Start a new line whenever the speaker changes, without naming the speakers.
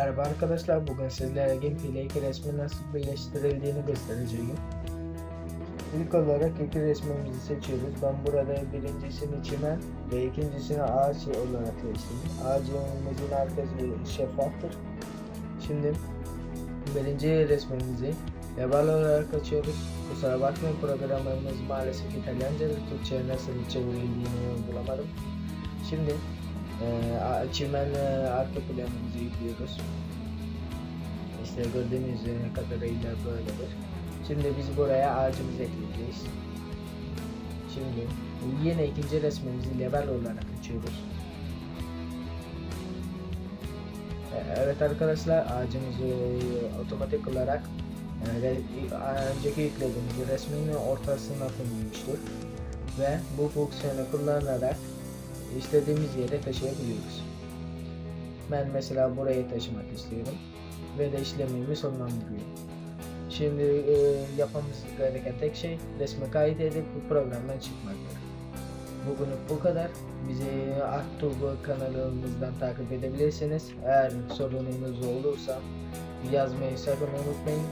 arkadaşlar bugün sizlere Gimpi iki resmin nasıl birleştirildiğini göstereceğim. İlk olarak iki resmimizi seçiyoruz. Ben burada birincisini çimen ve ikincisini ağaç olarak seçtim. Ağacımızın arkası şeffaftır. Şimdi birinci resmimizi level olarak açıyoruz. Kusura bakmayın programımız maalesef İtalyancadır. Türkçe'ye nasıl çevrildiğini bulamadım. Şimdi e, a- çimen e, arka planımızı yüklüyoruz. İşte gördüğünüz kadarıyla böyledir. Şimdi biz buraya ağacımızı ekleyeceğiz. Şimdi yine ikinci resmimizi level olarak açıyoruz. E, Evet arkadaşlar ağacımızı otomatik olarak e, önceki yüklediğimiz resmin ortasına konulmuştur. Ve bu fonksiyonu kullanarak istediğimiz yere taşıyabiliyoruz. Ben mesela buraya taşımak istiyorum ve de işlemimi sonlandırıyorum. Şimdi e, yapmamız gereken tek şey resmi kaydedip bu programdan çıkmaktır. Bugünlük bu kadar. Bizi Arttuğ kanalımızdan takip edebilirsiniz. Eğer sorununuz olursa yazmayı sakın unutmayın.